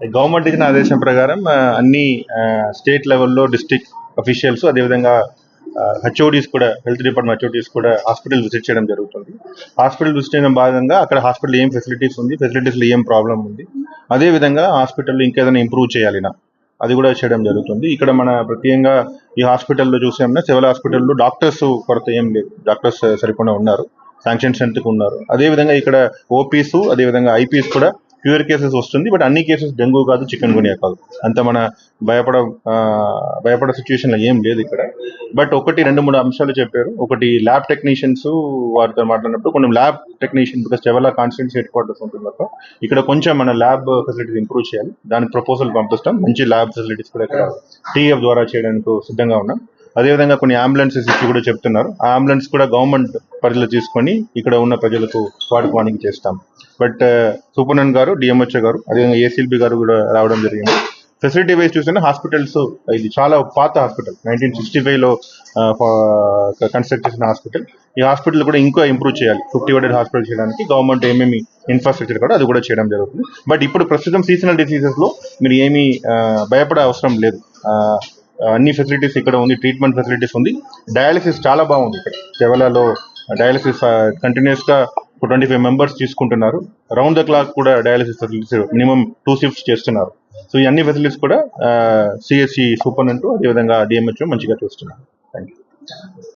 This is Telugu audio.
గవర్నమెంట్ ఇచ్చిన ఆదేశం ప్రకారం అన్ని స్టేట్ లెవెల్లో డిస్ట్రిక్ట్ అఫీషియల్స్ అదేవిధంగా హెచ్ఓడీస్ కూడా హెల్త్ డిపార్ట్మెంట్ హెచ్ఓడీస్ కూడా హాస్పిటల్ విజిట్ చేయడం జరుగుతుంది. హాస్పిటల్ విజిట్ చేయడం భాగంగా అక్కడ హాస్పిటల్ ఏం ఫెసిలిటీస్ ఉంది ఫెసిలిటీస్లో ఏం ప్రాబ్లం ఉంది అదేవిధంగా హాస్పిటల్లో ఇంకేదైనా ఇంప్రూవ్ చేయాలినా అది కూడా చేయడం జరుగుతుంది. ఇక్కడ మన ప్రత్యేకంగా ఈ హాస్పిటల్లో చూసామన్నా సివిల్ హాస్పిటల్లో డాక్టర్స్ కొరత ఏం లేదు డాక్టర్స్ సరిపోయినా ఉన్నారు శాంక్షన్ సెంటర్కి ఉన్నారు. అదేవిధంగా ఇక్కడ ఓపీస్ అదేవిధంగా ఐపీస్ కూడా ప్యూర్ కేసెస్ వస్తుంది బట్ అన్ని కేసెస్ డెంగ్యూ కాదు చికెన్ గునియా కాదు. అంత మన భయపడ భయపడే సిచ్యువేషన్లో ఏం లేదు ఇక్కడ. బట్ ఒకటి రెండు మూడు అంశాలు చెప్పారు. ఒకటి ల్యాబ్ టెక్నీషియన్స్ వారితో మాట్లాడినప్పుడు కొన్ని lab technician because Chevella constituency headquarters ఉంటుంది తప్ప ఇక్కడ కొంచెం మన ల్యాబ్ ఫెసిలిటీస్ ఇంప్రూవ్ చేయాలి. దానికి ప్రపోజల్ పంపిస్తాం. మంచి ల్యాబ్ ఫెసిలిటీస్ కూడా ఇక్కడ టీఎఫ్ ద్వారా చేయడానికి సిద్ధంగా ఉన్నాం. అదేవిధంగా కొన్ని అంబులెన్సెస్ ఇచ్చి కూడా చెప్తున్నారు. ఆ అంబులెన్స్ కూడా గవర్నమెంట్ పరిధిలో తీసుకొని ఇక్కడ ఉన్న ప్రజలకు వాడుకోవడానికి చేస్తాం. బట్ సూపర్నన్ గారు డిఎంహెచ్ఓ గారు అదేవిధంగా ఏసీఎల్బి గారు కూడా రావడం జరిగింది. ఫెసిలిటీ వైజ్ చూస్తే హాస్పిటల్స్ ఇది చాలా పాత హాస్పిటల్. నైన్టీన్ సిక్స్టీ ఫైవ్లో కన్స్ట్రక్ట్ చేసిన హాస్పిటల్. ఈ హాస్పిటల్ కూడా ఇంకా ఇంప్రూవ్ చేయాలి. ఫిఫ్టీ బెడెడ్ హాస్పిటల్ చేయడానికి గవర్నమెంట్ ఏమేమి ఇన్ఫ్రాస్ట్రక్చర్ కూడా అది కూడా చేయడం జరుగుతుంది. బట్ ఇప్పుడు ప్రస్తుతం సీజనల్ డిసీజెస్లో మీరు ఏమీ భయపడే అవసరం లేదు. అన్ని ఫెసిలిటీస్ ఇక్కడ ఉంది ట్రీట్మెంట్ ఫెసిలిటీస్ ఉంది. డయాలసిస్ చాలా బాగుంది ఇక్కడ. కేవలలో డయాలసిస్ కంటిన్యూస్గా ట్వంటీ ఫైవ్ మెంబర్స్ తీసుకుంటున్నారు. రౌండ్ ద క్లాక్ కూడా dialysis facilities minimum two shifts చేస్తున్నారు. సో ఈ అన్ని ఫెసిలిటీస్ కూడా సిఎస్సి సూపర్నెంట్ అదేవిధంగా డిఎంహెచ్ఓ మంచిగా చూస్తున్నారు. Thank you